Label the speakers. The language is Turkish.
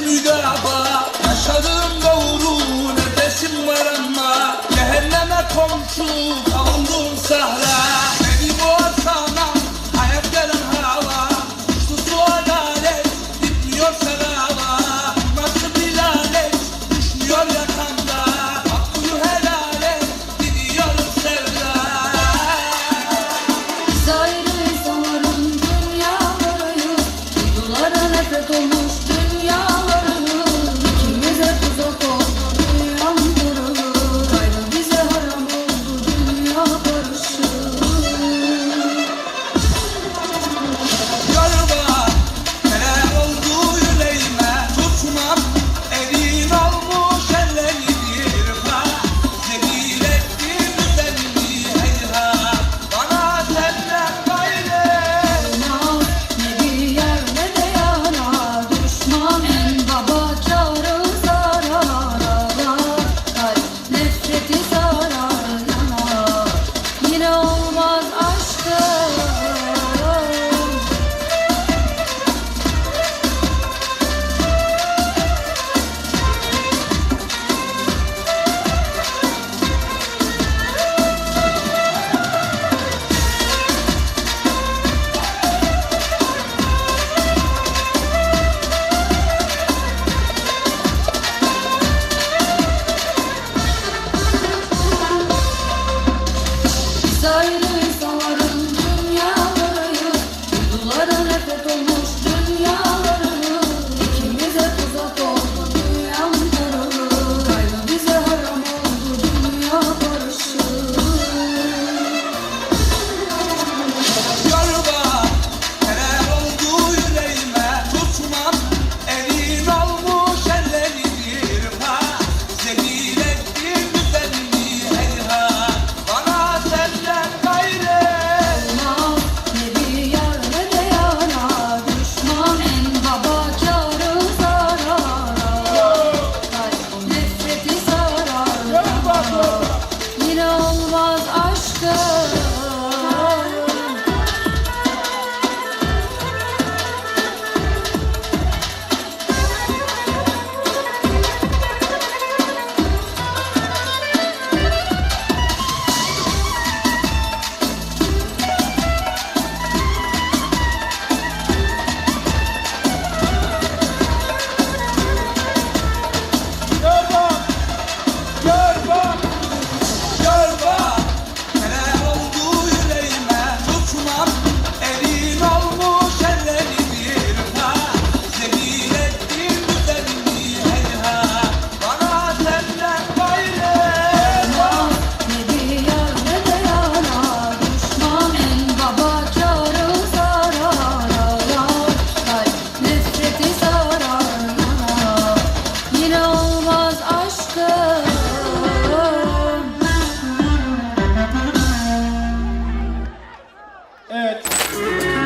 Speaker 1: müdafaa Yaşadığım doğru nefesim var ama Cehenneme komşu kavundum sahra